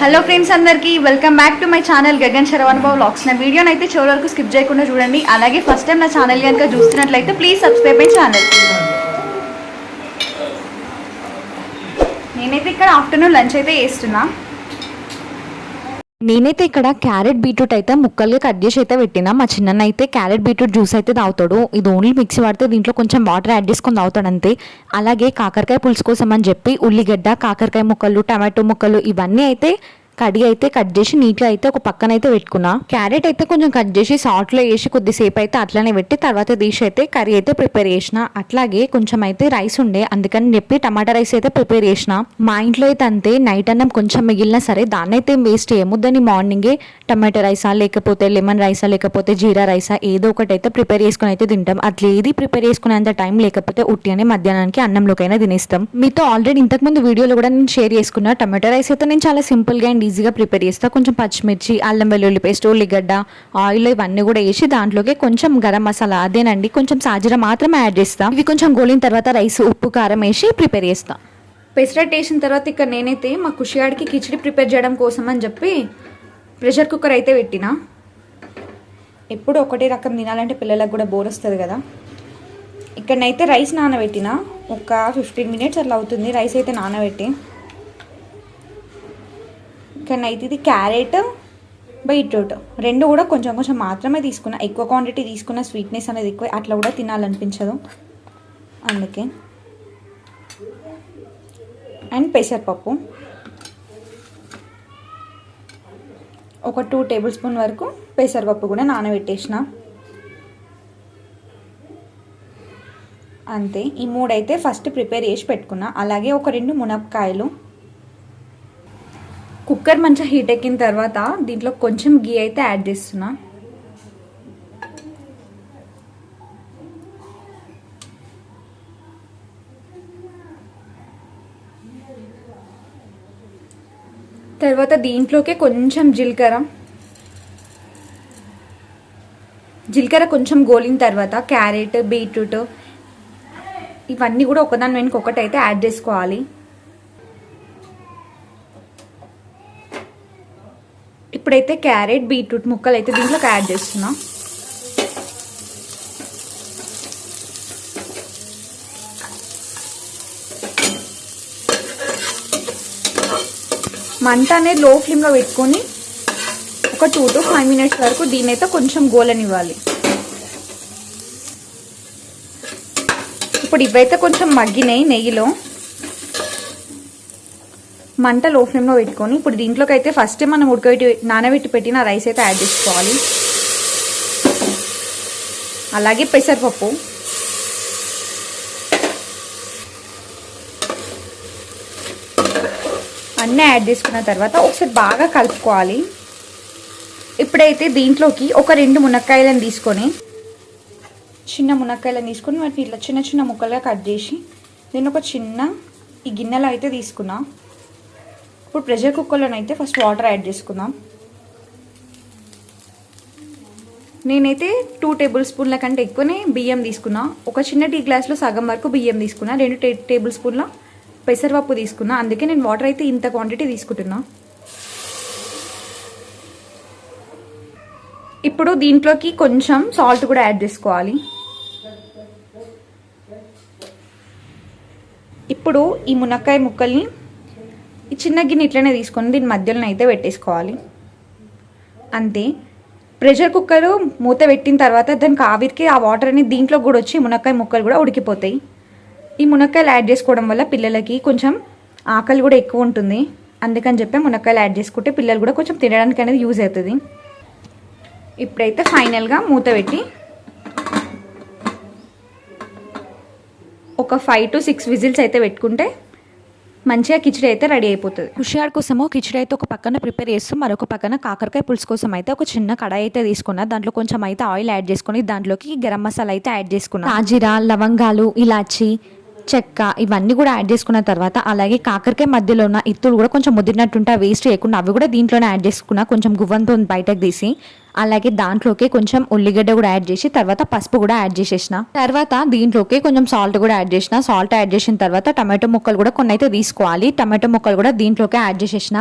Hello friends అందరికీ. Welcome back to my channel Gagan Saravanababu blogs నా వీడియోని అయితే చివరి వరకు స్కిప్ చేయకుండా చూడండి. అలాగే ఫస్ట్ టైం నా ఛానల్ కనుక చూస్తున్నట్లయితే ప్లీజ్ సబ్స్క్రైబ్ మై ఛానల్ నేనైతే ఇక్కడ ఆఫ్టర్నూన్ లంచ్ అయితే వేస్తున్నాను నేనైతే ఇక్కడ క్యారెట్ బీట్రూట్ అయితే ముక్కలుగా కట్ చేసి అయితే పెట్టినా. మా చిన్న అయితే క్యారెట్ బీట్రూట్ జ్యూస్ అయితే తాగుతాడు. ఇది ఓన్లీ మిక్సీ పడితే దీంట్లో కొంచెం వాటర్ యాడ్ చేసుకొని తాగుతాడు అంతే. అలాగే కాకరకాయ పులుసు కోసం అని చెప్పి ఉల్లిగడ్డ కాకరకాయ ముక్కలు టమాటో ముక్కలు ఇవన్నీ అయితే కడిగి అయితే కట్ చేసి నీట్గా అయితే ఒక పక్కన అయితే పెట్టుకున్నా. క్యారెట్ అయితే కొంచెం కట్ చేసి సాల్ట్లో వేసి కొద్దిసేపు అయితే అట్లానే పెట్టి తర్వాత తీసి అయితే కర్రీ అయితే ప్రిపేర్ చేసిన. అట్లాగే కొంచెం అయితే రైస్ ఉండే అందుకని చెప్పి టమాటా రైస్ అయితే ప్రిపేర్ చేసిన. మా ఇంట్లో అయితే అంతే నైట్ అన్నం కొంచెం మిగిలినా సరే దాన్ని అయితే వేస్ట్ చేయముద్దని మార్నింగే టమాటా రైసా లేకపోతే లెమన్ రైసా లేకపోతే జీరా రైసా ఏదో ఒకటి అయితే ప్రిపేర్ చేసుకుని అయితే తింటాం. అట్లా ఏది ప్రిపేర్ చేసుకునేంత టైం లేకపోతే ఉట్టి అని మధ్యాహ్నానికి అన్నంలోకైనా తినేస్తాం. మీతో ఆల్రెడీ ఇంతకుముందు వీడియోలో కూడా నేను షేర్ చేసుకున్నా టమాటా రైస్ అయితే నేను చాలా సింపుల్గా అండ్ ఈజీగా ప్రిపేర్ చేస్తా. కొంచెం పచ్చిమిర్చి అల్లం వెల్లుల్లి పేస్ట్ ఉల్లిగడ్డ ఆయిల్ ఇవన్నీ కూడా వేసి దాంట్లోకి కొంచెం గరం మసాలా అదేనండి. కొంచెం సాజీరా మాత్రమే యాడ్ చేస్తాం. ఇవి కొంచెం గోలిన తర్వాత రైస్ ఉప్పు కారం వేసి ప్రిపేర్ చేస్తాం. పెసరట్ వేసిన తర్వాత ఇక్కడ నేనైతే మా కుషియాడికి కిచిడి ప్రిపేర్ చేయడం కోసం అని చెప్పి ప్రెషర్ కుక్కర్ అయితే పెట్టిన. ఎప్పుడు ఒకటే రకం తినాలంటే పిల్లలకు కూడా బోర్ వస్తుంది కదా. ఇక్కడనైతే రైస్ నానబెట్టిన. ఒక ఫిఫ్టీన్ మినిట్స్ అట్లా అవుతుంది. రైస్ అయితే నానబెట్టి. ఇక్కడనైతే ఇది క్యారెట్ బీట్రూట్. రెండు కూడా కొంచెం కొంచెం మాత్రమే తీసుకున్నా. ఎక్కువ క్వాంటిటీ తీసుకున్న స్వీట్నెస్ అనేది ఎక్కువ అట్లా కూడా తినాలనిపించదు. అందుకే. అండ్ పెసరపప్పు. ఒక టూ టేబుల్ స్పూన్ వరకు పెసరపప్పు కూడా నానబెట్టేసిన. అంతే. ఈ మూడైతే ఫస్ట్ ప్రిపేర్ చేసి పెట్టుకున్నా. అలాగే ఒక రెండు మునక్కాయలు. కుక్కర్ మంచిగా హీట్ ఎక్కిన తర్వాత దీంట్లో కొంచెం గీ అయితే యాడ్ చేస్తున్నా. తర్వాత దీంట్లోకే కొంచెం జీలకర్ర. జీలకర్ర కొంచెం గోలిన తర్వాత క్యారెట్ బీట్రూట్ ఇవన్నీ కూడా ఒకదాని వెనుక ఒకటి అయితే యాడ్ చేసుకోవాలి. ఇప్పుడైతే క్యారెట్ బీట్రూట్ ముక్కలు అయితే దీంట్లోకి యాడ్ చేస్తున్నా. మంట అనేది లో ఫ్లేమ్లో పెట్టుకొని ఒక టూ టు ఫైవ్ మినిట్స్ వరకు దీని అయితే కొంచెం గోలనివ్వాలి. ఇప్పుడు ఇవైతే కొంచెం మగ్గినాయి నెయ్యిలో. మంట లో ఫ్లేమ్లో పెట్టుకొని ఇప్పుడు దీంట్లోకి అయితే ఫస్ట్ మనం ఉడకబెట్టి నానబెట్టి పెట్టిన రైస్ అయితే యాడ్ చేసుకోవాలి. అలాగే పెసరపప్పు. అన్నీ యాడ్ చేసుకున్న తర్వాత ఒకసారి బాగా కలుపుకోవాలి. ఇప్పుడైతే దీంట్లోకి ఒక రెండు మునక్కాయలను తీసుకొని చిన్న మునక్కాయలను తీసుకొని వాటిని ఇట్లా చిన్న చిన్న ముక్కలుగా కట్ చేసి నేను ఒక చిన్న ఈ గిన్నెలో అయితే తీసుకున్నా. ఇప్పుడు ప్రెషర్ కుక్కర్లోనైతే ఫస్ట్ వాటర్ యాడ్ చేసుకుందాం. నేనైతే టూ టేబుల్ స్పూన్ల కంటే ఎక్కువనే బియ్యం తీసుకున్నా. ఒక చిన్న టీ గ్లాస్లో సగం వరకు బియ్యం తీసుకున్నా. రెండు టే టేబుల్ స్పూన్ల పెసరపప్పు తీసుకున్నా. అందుకే నేను వాటర్ అయితే ఇంత క్వాంటిటీ తీసుకుంటున్నా. ఇప్పుడు దీంట్లోకి కొంచెం సాల్ట్ కూడా యాడ్ చేసుకోవాలి. ఇప్పుడు ఈ మునక్కాయ ముక్కల్ని ఈ చిన్న గిన్నె ఇట్లనే తీసుకొని దీని మధ్యలో అయితే పెట్టేసుకోవాలి. అంతే. ప్రెషర్ కుక్కర్ మూత పెట్టిన తర్వాత దానికి ఆవిరికి ఆ వాటర్ అనేది దీంట్లో కూడా వచ్చి మునక్కాయ ముక్కలు కూడా ఉడికిపోతాయి. ఈ మునక్కాయలు యాడ్ చేసుకోవడం వల్ల పిల్లలకి కొంచెం ఆకలి కూడా ఎక్కువ ఉంటుంది. అందుకని చెప్పి మునక్కాయలు యాడ్ చేసుకుంటే పిల్లలు కూడా కొంచెం తినడానికి అనేది యూజ్ అవుతుంది. ఇప్పుడైతే ఫైనల్గా మూత పెట్టి ఒక ఫైవ్ టు సిక్స్ విజిల్స్ అయితే పెట్టుకుంటే మంచిగా కిచడి అయితే రెడీ అయిపోతుంది. హుషియార్ కోసము కిచడి అయితే ఒక పక్కన ప్రిపేర్ చేస్తూ. మరొక పక్కన కాకరకాయ పులుసు కోసం అయితే ఒక చిన్న కడాయి అయితే తీసుకున్నా. దాంట్లో కొంచెం అయితే ఆయిల్ యాడ్ చేసుకుని దాంట్లోకి గరం మసాలా అయితే యాడ్ చేసుకున్నా. సాజీరా లవంగాలు ఇలాచి చెక్క ఇవన్నీ కూడా యాడ్ చేసుకున్న తర్వాత అలాగే కాకరకాయ మధ్యలో ఉన్న ఇత్తులు కూడా కొంచెం ముదిరినట్టుంటే వేస్ట్ చేయకుండా అవి కూడా దీంట్లోనే యాడ్ చేసుకున్నా. కొంచెం గువ్వంతో బయటకు తీసి అలాగే దాంట్లోకి కొంచెం ఉల్లిగడ్డ కూడా యాడ్ చేసి తర్వాత పసుపు కూడా యాడ్ చేసేసిన. తర్వాత దీంట్లోకి కొంచెం సాల్ట్ కూడా యాడ్ చేసిన. సాల్ట్ యాడ్ చేసిన తర్వాత టమాటో ముక్కలు కూడా కొన్ని అయితే తీసుకోవాలి. టమాటో ముక్కలు కూడా దీంట్లోకి యాడ్ చేసేసిన.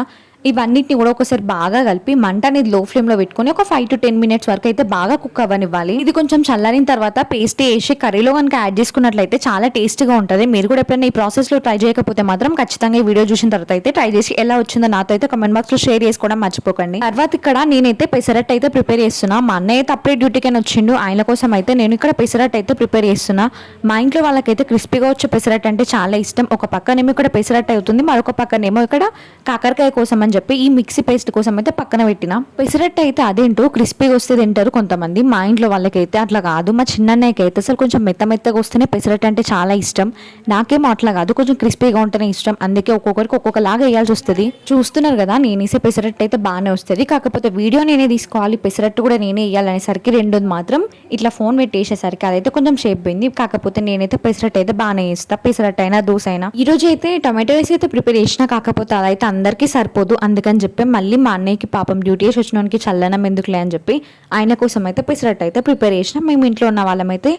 ఇవన్నిటిని కూడా ఒకసారి బాగా కలిపి మంట అనేది లో ఫ్లేమ్లో పెట్టుకుని ఒక ఫైవ్ టు టెన్ మినిట్స్ వరకు అయితే బాగా కుక్ అవ్వనివ్వాలి. ఇది కొంచెం చల్లారిన తర్వాత పేస్ట్ వేసి కర్రీలో కనుక యాడ్ చేసుకున్నట్లయితే చాలా టేస్టీగా ఉంటుంది. మీరు కూడా ఎప్పుడైనా ఈ ప్రాసెస్లో ట్రై చేయకపోతే మాత్రం ఖచ్చితంగా ఈ వీడియో చూసిన తర్వాత అయితే ట్రై చేసి ఎలా వచ్చిందో నాతో అయితే కమెంట్ బాక్స్లో షేర్ చేసుకోవడం మర్చిపోకండి. తర్వాత ఇక్కడ నేనైతే పెసరట్ అయితే ప్రిపేర్ ప్రిపేర్ చేస్తున్నా. మా అన్నయ్య అయితే అప్పుడే డ్యూటీకి అని వచ్చిండు. ఆయన కోసం అయితే నేను ఇక్కడ పెసరట్ అయితే ప్రిపేర్ చేస్తున్నా. మా ఇంట్లో వాళ్ళకైతే క్రిస్పీగా వచ్చే పెసరట్ అంటే చాలా ఇష్టం. ఒక పక్కనేమో ఇక్కడ పెసరట్ అవుతుంది. మరొక పక్కనేమో ఇక్కడ కాకరకాయ కోసం అని చెప్పి ఈ మిక్సీ పేస్ట్ కోసం అయితే పక్కన పెట్టిన. పెసరట్ అయితే అదేంటో క్రిస్పీగా వస్తే తింటారు కొంతమంది. మా ఇంట్లో వాళ్ళకైతే అట్లా కాదు. మా చిన్నన్నయ్యకి అయితే అసలు కొంచెం మెత్త మెత్తగా వస్తేనే పెసరట్ అంటే చాలా ఇష్టం. నాకేమో అట్లా కాదు. కొంచెం క్రిస్పీగా ఉంటేనే ఇష్టం. అందుకే ఒక్కొక్కరికి ఒక్కొక్కలాగా వేయాల్సి వస్తుంది. చూస్తున్నారు కదా నేను వేసే అయితే బాగానే వస్తుంది. కాకపోతే వీడియో నేనే తీసుకోవాలి. పెసరట్టు కూడా నేనే వేయాలనేసరికి రెండోది మాత్రం ఇట్లా ఫోన్ పెట్టేసేసరికి అదైతే కొంచెం షేప్ పోయింది. కాకపోతే నేనైతే పెసరట్టు అయితే బాగానే వేస్తా పెసరట్టు అయినా దోశ అయినా ఈ రోజు అయితే టమాటో రైస్ అయితే ప్రిపేర్ చేసిన కాకపోతే అదైతే అందరికీ సరిపోదు. అందుకని చెప్పి మళ్ళీ మా అన్నయ్యకి పాపం డ్యూటీ వేసి వచ్చినోనికి చల్లనం ఎందుకులే అని చెప్పి ఆయన కోసం అయితే పెసరట్టు అయితే ప్రిపేర్ చేసిన. మేము ఇంట్లో ఉన్న వాళ్ళమైతే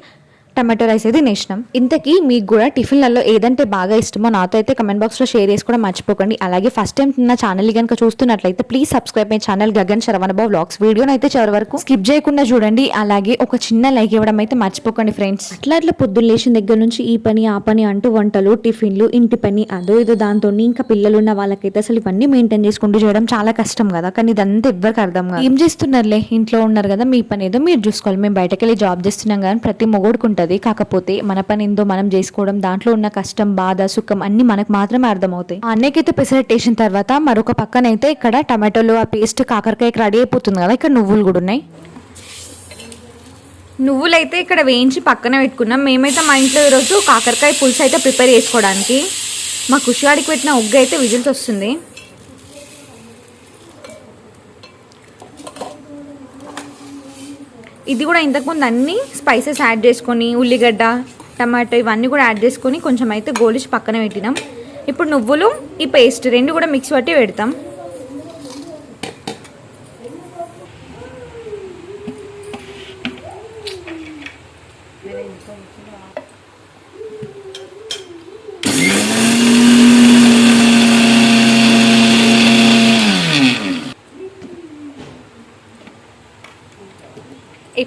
టమాటో రైస్ అయితే తినేసినాం. ఇంతకీ మీకు కూడా టిఫిన్లలో ఏదంటే బాగా ఇష్టమో నాతో అయితే కమెంట్ బాక్స్లో షేర్ చేసుకోవడం మర్చిపోకండి. అలాగే ఫస్ట్ టైం నా ఛానల్ కనుక చూస్తున్నట్లయితే please subscribe my channel Gagan Saravanababu vlogs వీడియోని అయితే చివరి వరకు స్కిప్ చేయకుండా చూడండి. అలాగే ఒక చిన్న లైక్ ఇవ్వడం అయితే మర్చిపోకండి ఫ్రెండ్స్ అట్లా అట్లా పొద్దున్న లేచిన దగ్గర నుంచి ఈ పని ఆ పని అంటూ వంటలు టిఫిన్లు ఇంటి పని అదో ఇదో దాంతో ఇంకా పిల్లలు ఉన్న వాళ్ళకైతే అసలు ఇవన్నీ మెయింటైన్ చేసుకుంటూ చేయడం చాలా కష్టం కదా. కానీ ఇదంతా ఎవ్వరికి అర్థం కాదు. ఏం చేస్తున్నారులే? ఇంట్లో ఉన్నారు కదా మీ పని ఏదో మీరు చూసుకోవాలి. మేము బయటకు వెళ్ళి జాబ్ చేస్తున్నాం కానీ ప్రతి మొగోడుకు ఉంటుంది. కాకపోతే మన పని ఏందో మనం చేసుకోవడం దాంట్లో ఉన్న కష్టం బాధ సుఖం అన్ని మనకు మాత్రమే అర్థమవుతాయి. ఆ అన్నయ్యకైతే పెసరట్ వేసిన తర్వాత మరొక పక్కనైతే ఇక్కడ టమాటోలు ఆ పేస్ట్ కాకరకాయకి రెడీ అయిపోతుంది కదా. ఇక్కడ నువ్వులు కూడా ఉన్నాయి. నువ్వులైతే ఇక్కడ వేయించి పక్కన పెట్టుకున్నాం. మేమైతే మా ఇంట్లో ఈరోజు కాకరకాయ పులుసు అయితే ప్రిపేర్ చేసుకోవడానికి. మా కుషివాడికి పెట్టిన ఉగ్గు అయితే విజిల్స్ వస్తుంది. ఇది కూడా ఇంతకుముందు అన్ని స్పైసెస్ యాడ్ చేసుకొని ఉల్లిగడ్డ టమాటో ఇవన్నీ కూడా యాడ్ చేసుకొని కొంచెం అయితే గోలిచి పక్కన పెట్టినాం. ఇప్పుడు నువ్వులు ఈ పేస్ట్ రెండు కూడా మిక్స్ పట్టి పెడతాం.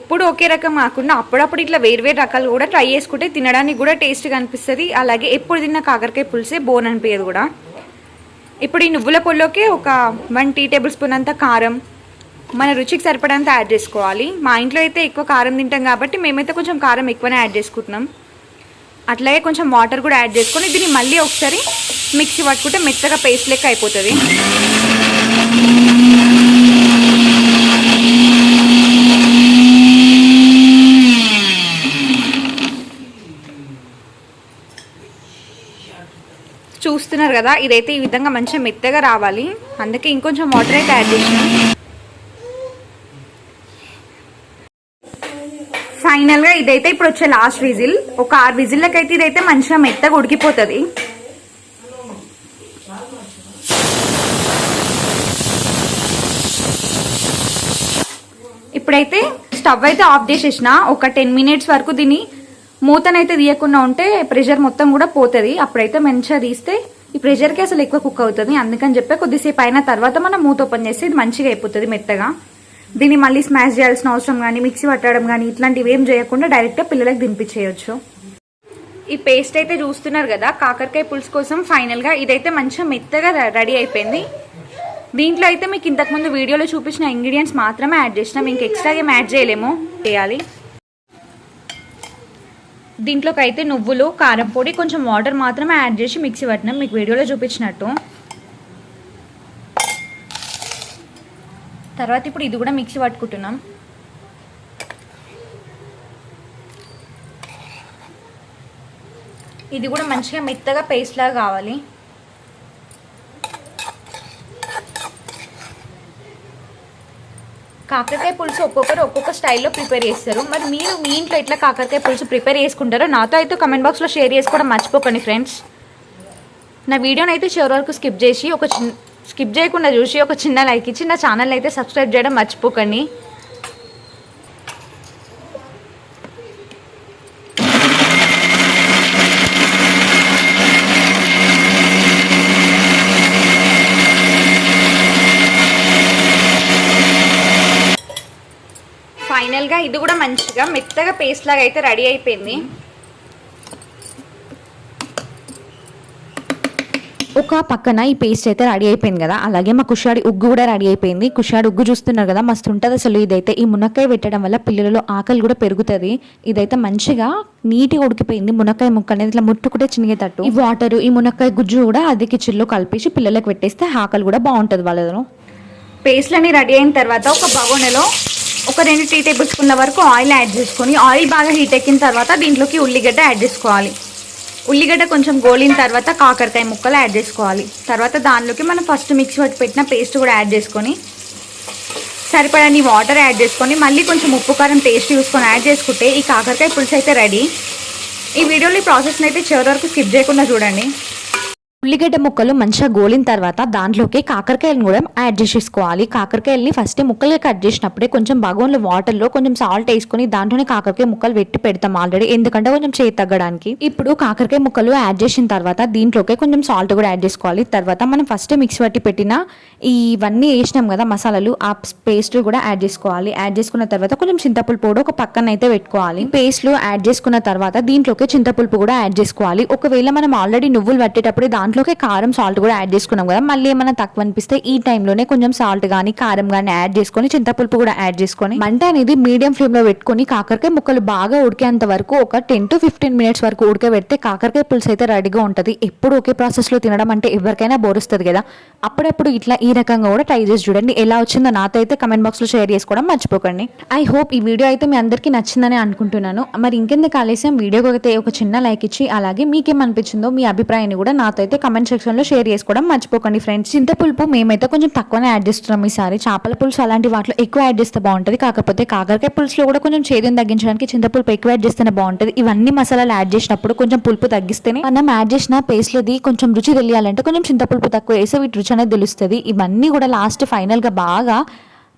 ఎప్పుడు ఒకే రకం కాకుండా అప్పుడప్పుడు ఇట్లా వేరు వేరు రకాలు కూడా ట్రై చేసుకుంటే తినడానికి కూడా టేస్ట్గా అనిపిస్తుంది అలాగే ఎప్పుడు తిన్న కాకరకాయ పులిసే బోన్ అనిపించదు కూడా. ఇప్పుడు ఈ నువ్వుల పొల్లోకి ఒక వన్ టీ టేబుల్ స్పూన్ అంత కారం మన రుచికి సరిపడంత యాడ్ చేసుకోవాలి. మా ఇంట్లో అయితే ఎక్కువ కారం తింటాం కాబట్టి మేమైతే కొంచెం కారం ఎక్కువనే యాడ్ చేసుకుంటున్నాం. అట్లాగే కొంచెం వాటర్ కూడా యాడ్ చేసుకొని దీన్ని మళ్ళీ ఒకసారి మిక్సీ పట్టుకుంటే మెత్తగా పేస్ట్ లెక్క అయిపోతుంది. చూస్తున్నారు కదా ఇదైతే ఈ విధంగా మంచిగా మెత్తగా రావాలి. అందుకే ఇంకొంచెం వాటర్ అయితే యాడ్ చేసాను ఫైనల్గా ఇదైతే ఇప్పుడు వచ్చే లాస్ట్ విజిల్. ఒక ఆరు విజిల్లకి అయితే ఇదైతే మంచిగా మెత్తగా ఉడికిపోతుంది. ఇప్పుడైతే స్టవ్ అయితే ఆఫ్ చేసేసిన. ఒక టెన్ మినిట్స్ వరకు దీన్ని మూతనైతే తీయకుండా ఉంటే ప్రెషర్ మొత్తం కూడా పోతుంది. అప్పుడైతే మంచిగా తీస్తే ఈ ప్రెషర్కి అసలు ఎక్కువ కుక్ అవుతుంది. అందుకని చెప్పి కొద్దిసేపు అయిన తర్వాత మనం మూత ఓపెన్ చేస్తే ఇది మంచిగా అయిపోతుంది మెత్తగా. దీన్ని మళ్ళీ స్మాష్ చేయాల్సిన అవసరం కానీ మిక్సీ పట్టడం కానీ ఇట్లాంటివి ఏం చేయకుండా డైరెక్ట్గా పిల్లలకు దింపించేయచ్చు ఈ పేస్ట్ అయితే చూస్తున్నారు కదా కాకరకాయ పులుసు కోసం ఫైనల్గా ఇదైతే మంచిగా మెత్తగా రెడీ అయిపోయింది. దీంట్లో అయితే మీకు ఇంతకుముందు వీడియోలో చూపించిన ఇంగ్రీడియంట్స్ మాత్రమే యాడ్ చేసినాం ఇంక ఎక్స్ట్రా ఏం యాడ్ చేయలేము. చేయాలి. దీంట్లోకి అయితే నువ్వులు కారం పొడి కొంచెం వాటర్ మాత్రమే యాడ్ చేసి మిక్సీ పట్టినాం మీకు వీడియోలో చూపించినట్టు. తర్వాత ఇప్పుడు ఇది కూడా మిక్సీ పట్టుకుంటున్నాం. ఇది కూడా మంచిగా మెత్తగా పేస్ట్ లాగా కావాలి. కాకరకాయ పులుసు ఒక్కొక్కరు ఒక్కొక్క స్టైల్లో ప్రిపేర్ చేస్తారు. మరి మీరు మీ ఇంట్లో ఎట్లా కాకరకాయ పులుసు ప్రిపేర్ చేసుకుంటారో నాతో అయితే కమెంట్ బాక్స్లో షేర్ చేసుకోవడం మర్చిపోకండి ఫ్రెండ్స్ నా వీడియోని అయితే చివరి వరకు స్కిప్ చేసి ఒక చిన్న స్కిప్ చేయకుండా చూసి ఒక చిన్న లైక్ ఇచ్చి నా ఛానల్ అయితే సబ్స్క్రైబ్ చేయడం మర్చిపోకండి ఫైనల్గా ఇది కూడా మంచిగా మెత్తగా పేస్ట్ లాగా అయితే రెడీ అయిపోయింది. ఒక పక్కన ఈ పేస్ట్ అయితే రెడీ అయిపోయింది కదా. అలాగే మా కుషాడి ఉగ్గు కూడా రెడీ అయిపోయింది. కుషాడి ఉగ్గు చూస్తున్నారు కదా మస్తు ఉంటుంది అసలు ఇదైతే. ఈ మునక్కాయ పెట్టడం వల్ల పిల్లలలో ఆకలి కూడా పెరుగుతుంది. ఇదైతే మంచిగా నీట్గా ఉడికిపోయింది మునక్కాయ ముక్క అనేది. ఇట్లా ముట్టుకుంటే చినిగేటట్టు. ఈ వాటర్ ఈ మునక్కాయ గుజ్జు కూడా అదే కిచెన్లో కలిపేసి పిల్లలకు పెట్టేస్తే ఆకలి కూడా బాగుంటుంది వాళ్ళలో. పేస్ట్లన్నీ రెడీ అయిన తర్వాత ఒక బగోనెలో ఒక రెండు టీ టేబుల్ స్పూన్ల వరకు ఆయిల్ యాడ్ చేసుకొని ఆయిల్ బాగా హీట్ ఎక్కిన తర్వాత దీంట్లోకి ఉల్లిగడ్డ యాడ్ చేసుకోవాలి. ఉల్లిగడ్డ కొంచెం గోలిన తర్వాత కాకరకాయ ముక్కలు యాడ్ చేసుకోవాలి. తర్వాత దానిలోకి మనం ఫస్ట్ మిక్సీ పట్టి పెట్టిన పేస్ట్ కూడా యాడ్ చేసుకొని సరిపడని వాటర్ యాడ్ చేసుకొని మళ్ళీ కొంచెం ఉప్పు కారం టేస్ట్ చూసుకొని యాడ్ చేసుకుంటే ఈ కాకరకాయ పులుసు అయితే రెడీ. ఈ వీడియోలో ఈ ప్రాసెస్ని అయితే చివరి వరకు స్కిప్ చేయకుండా చూడండి. ఉల్లిగడ్డ ముక్కలు మంచిగా గోలిన తర్వాత దాంట్లోకి కాకరకాయలను కూడా యాడ్ చేసేసుకోవాలి. కాకరకాయలని ఫస్ట్ ముక్కలుగా కట్ చేసినప్పుడే కొంచెం బగోన్లో వాటర్లో కొంచెం సాల్ట్ వేసుకుని దాంట్లోనే కాకరకాయ ముక్కలు పెట్టి పెడతాం ఆల్రెడీ ఎందుకంటే కొంచెం చేతి తగ్గడానికి. ఇప్పుడు కాకరకాయ ముక్కలు యాడ్ చేసిన తర్వాత దీంట్లోకి కొంచెం సాల్ట్ కూడా యాడ్ చేసుకోవాలి. తర్వాత మనం ఫస్ట్ మిక్స్ పట్టి పెట్టిన ఇవన్నీ వేసినాం కదా మసాలాలు ఆ పేస్ట్ కూడా యాడ్ చేసుకోవాలి. యాడ్ చేసుకున్న తర్వాత కొంచెం చింతపులుపు కూడా ఒక పక్కన అయితే పెట్టుకోవాలి పేస్ట్లు యాడ్ చేసుకున్న తర్వాత దీంట్లోకి చింతపులుపు కూడా యాడ్ చేసుకోవాలి. ఒకవేళ మనం ఆల్రెడీ నువ్వులు పట్టేటప్పుడు దాంట్లోకి కారం సాల్ట్ కూడా యాడ్ చేసుకున్నాం కదా. మళ్ళీ ఏమైనా తక్కువ అనిపిస్తే ఈ టైంలోనే కొంచెం సాల్ట్ కానీ కారం కానీ యాడ్ చేసుకొని చింతపులుపు కూడా యాడ్ చేసుకొని మంట అనేది మీడియం ఫ్లేమ్లో పెట్టుకొని కాకరకాయ ముక్కలు బాగా ఉడికేంత వరకు ఒక టెన్ టు ఫిఫ్టీన్ మినిట్స్ వరకు ఉడకబెడితే కాకరకాయ పులుసు అయితే రెడీగా ఉంటుంది. ఎప్పుడు ఒకే ప్రాసెస్లో తినడం అంటే ఎవరికైనా బోరుస్తుంది కదా. అప్పుడప్పుడు ఇట్లా ఈ రకంగా కూడా ట్రై చేసి చూడండి. ఎలా వచ్చిందో నాతో అయితే కమెంట్ బాక్స్లో షేర్ చేసుకోవడం మర్చిపోకండి. ఐ హోప్ ఈ వీడియో అయితే మీ అందరికీ నచ్చిందని అనుకుంటున్నాను. మరి ఇంకెందుకు ఆలస్యం? వీడియోకి అయితే ఒక చిన్న లైక్ ఇచ్చి అలాగే మీకేమనిపించిందో మీ అభిప్రాయాన్ని కూడా నాతో అయితే కమెంట్ సెక్షన్లో షేర్ చేసుకోవడం మర్చిపోకండి ఫ్రెండ్స్ చింతపులుపు మేమైతే కొంచెం తక్కువనే యాడ్ చేస్తున్నాం ఈసారి. చేపల పులుసు అలాంటి వాటిలో ఎక్కువ యాడ్ చేస్తే బాగుంటుంది. కాకపోతే కాకరకాయ పులుసులో కూడా కొంచెం చేదుని తగ్గించడానికి చింతపులుపు ఎక్కువ యాడ్ చేస్తేనే బాగుంటుంది. ఇవన్నీ మసాలాలు యాడ్ చేసినప్పుడు కొంచెం పులుపు తగ్గిస్తేనే మనం యాడ్ చేసిన పేస్ట్లోది కొంచెం రుచి తెలియాలంటే కొంచెం చింతపులుపు తక్కువ వేస్తే వీటి రుచి అనేది తెలుస్తుంది. ఇవన్నీ కూడా లాస్ట్ ఫైనల్గా బాగా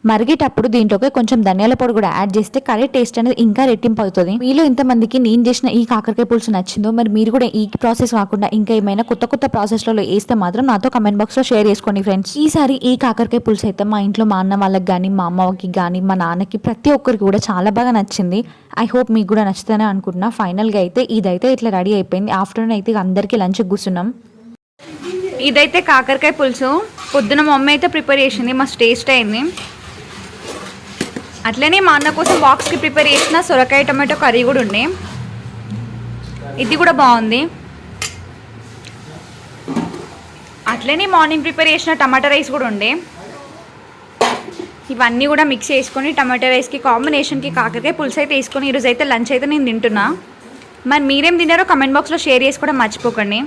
మరిగేటప్పుడు దీంట్లోకి కొంచెం ధనియాల పొడి కూడా యాడ్ చేస్తే కర్రీ టేస్ట్ అనేది ఇంకా రెట్టింపు అవుతుంది మీలో ఇంతమందికి నేను చేసిన ఈ కాకరకాయ పులుసు నచ్చిందో మరి మీరు కూడా ఈ ప్రాసెస్ కాకుండా ఇంకా ఏమైనా కొత్త కొత్త ప్రాసెస్లలో వేస్తే మాత్రం నాతో కమెంట్ బాక్స్లో షేర్ చేసుకోండి ఫ్రెండ్స్ ఈసారి ఈ కాకరకాయ పులుసు అయితే మా ఇంట్లో మా అన్న వాళ్ళకి కానీ మా అమ్మకి కానీ మా నాన్నకి ప్రతి ఒక్కరికి కూడా చాలా బాగా నచ్చింది. ఐ హోప్ మీకు కూడా నచ్చుతానే అనుకుంటున్నా. ఫైనల్గా అయితే ఇదైతే ఇట్లా రెడీ అయిపోయింది. ఆఫ్టర్నూన్ అయితే అందరికీ లంచ్ కూర్చున్నాం. ఇదైతే కాకరకాయ పులుసు. పొద్దున మా మమ్మీ అయితే ప్రిపేర్ చేసింది. మస్తు టేస్ట్ అయింది. అట్లనే మా అన్న కోసం బాక్స్కి ప్రిపేర్ చేసిన సొరకాయ టమాటో కర్రీ కూడా ఉండే. ఇది కూడా బాగుంది. అట్లనే మార్నింగ్ ప్రిపేర్ చేసిన టమాటా రైస్ కూడా ఉండే. ఇవన్నీ కూడా మిక్స్ చేసుకొని టమాటా రైస్కి కాంబినేషన్కి కాకరకాయ పులుసు అయితే వేసుకొని ఈరోజు అయితే లంచ్ అయితే నేను తింటున్నా. మరి మీరేం తిన్నారో కమెంట్ బాక్స్లో షేర్ చేసుకోవడం మర్చిపోకండి.